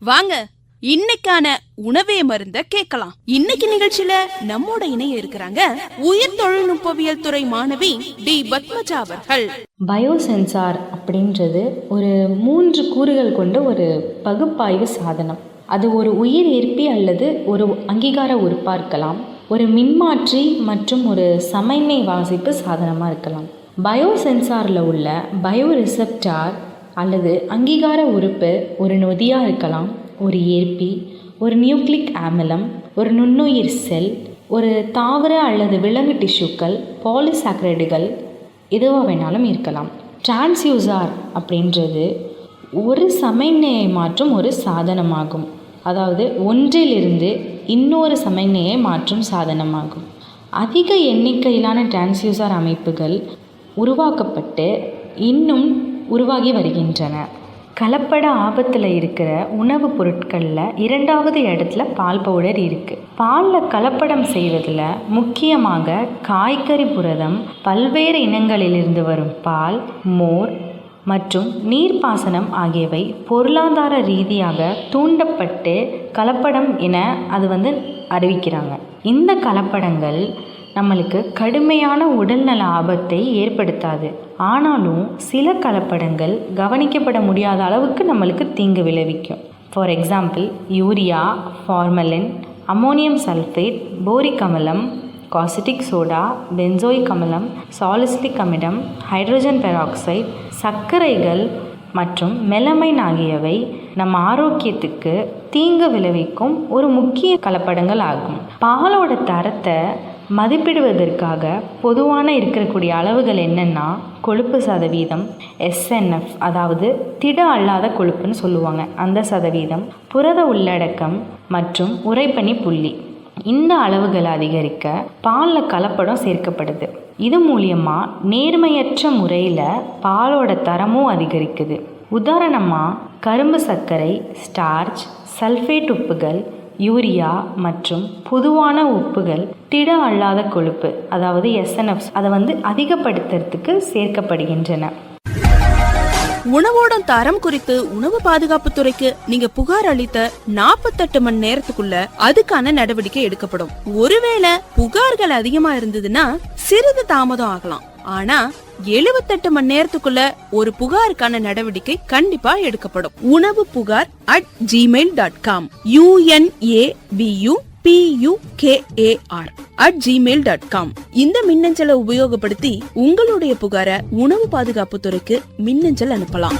வாங்க இன்னைக்கான உணவே மருந்த கேட்கலாம். இன்னைக்கு நிகழ்ச்சியில நம்மோட இணைய இருக்கிறாங்க உயிர் தொழில்நுட்பவியல் துறை மாணவி டி. பத்மஜா அவர்கள். பயோசென்சார் அப்படின்றது ஒரு மூன்று கூறுகள் கொண்ட ஒரு பகுப்பாய்வு சாதனம். அது ஒரு உயிர் ஏற்பி அல்லது ஒரு அங்கீகார உறுப்பாக இருக்கலாம் ஒரு மின்மாற்றி மற்றும் ஒரு சமைமை வாசிப்பு சாதனமாக இருக்கலாம். பயோசென்சாரில் உள்ள பயோ ரிசப்டார் அல்லது அங்கீகார உறுப்பு ஒரு நொதியாக இருக்கலாம் ஒரு ஏற்பி ஒரு நியூக்ளிக் ஆமிலம் ஒரு நுண்ணுயிர் செல் ஒரு தாவர அல்லது விலங்கு டிஷ்யூக்கள் பாலிசாக்ரைடுகள் எதுவாக வேணாலும் இருக்கலாம். டிரான்ஸ்யூசார் அப்படின்றது ஒரு சமைநிலையை மாற்றும் ஒரு சாதனமாகும். அதாவது ஒன்றிலிருந்து இன்னொரு சமைநிலையை மாற்றும் சாதனமாகும். அதிக எண்ணிக்கையிலான டிரான்ஸ்யூசர் அமைப்புகள் உருவாக்கப்பட்டு இன்னும் உருவாகி வருகின்றன. கலப்பட ஆபத்தில் இருக்கிற உணவுப் பொருட்களில் இரண்டாவது இடத்துல பால் பவுடர் இருக்குது பாலில் கலப்படம் செய்வதில் முக்கியமாக காய்கறி புரதம் பல்வேறு இனங்களிலிருந்து வரும் பால் மோர் மற்றும் நீர்ப்பாசனம் ஆகியவை பொருளாதார ரீதியாக தூண்டப்பட்டு கலப்படம் என அது வந்து அறிவிக்கிறாங்க. இந்த கலப்படங்கள் நம்மளுக்கு கடுமையான உடல்நல ஆபத்தை ஏற்படுத்தாது. ஆனாலும் சில கலப்படங்கள் கவனிக்கப்பட முடியாத அளவுக்கு நம்மளுக்கு தீங்கு விளைவிக்கும். For example urea formalin ammonium sulphate boric அமிலம் காசிட்டிக் சோடா பென்சோயிக் அமிலம் சாலிசிலிக் அமிடம் ஹைட்ரஜன் பெராக்சைடு சர்க்கரைகள் மற்றும் மெலமைன் ஆகியவை நம்ம ஆரோக்கியத்துக்கு தீங்கு விளைவிக்கும் ஒரு முக்கிய கலப்படங்கள் ஆகும். பாலோட தரத்தை மதிப்பிடுவதற்காக பொதுவான இருக்கக்கூடிய அளவுகள் என்னென்னா கொழுப்பு சதவீதம் எஸ்என்எஃப் அதாவது திட அல்லாத கொழுப்புன்னு சொல்லுவாங்க. அந்த சதவீதம் புரத உள்ளடக்கம் மற்றும் உரைப்பனி புள்ளி. இந்த அளவுகளை அதிகரிக்க பாலில் கலப்படம் சேர்க்கப்படுது. இது மூலியமாக நேர்மையற்ற முறையில் பாலோட தரமும் அதிகரிக்குது. உதாரணமாக கரும்பு சர்க்கரை ஸ்டார்ச் சல்ஃபேட் உப்புகள் யூரியா மற்றும் பொதுவான உப்புகள் திட அல்லாத கொழுப்பு அதாவது எஸ்என்எஃப்ஸ் அதை வந்து அதிகப்படுத்துறதுக்கு சேர்க்கப்படுகின்றன. உணவோட தரம் குறித்து உணவு பாதுகாப்பு துறைக்கு நீங்க புகார் அளித்த நாற்பத்தெட்டு மணி நேரத்துக்குள்ள அதுக்கான நடவடிக்கை எடுக்கப்படும். ஒருவேளை புகார்கள் அதிகமா இருந்ததுன்னா சிறிது தாமதம் ஆகலாம். ஆனா எழுபத்தெட்டு மணி நேரத்துக்குள்ள ஒரு புகாருக்கான நடவடிக்கை கண்டிப்பா எடுக்கப்படும். உணவு புகார் at Gmail dot com U N A B U P U K A R at Gmail dot com இந்த மின்னஞ்சலை உபயோகப்படுத்தி உங்களுடைய புகாரை உணவு பாதுகாப்பு துறைக்கு மின்னஞ்சல் அனுப்பலாம்.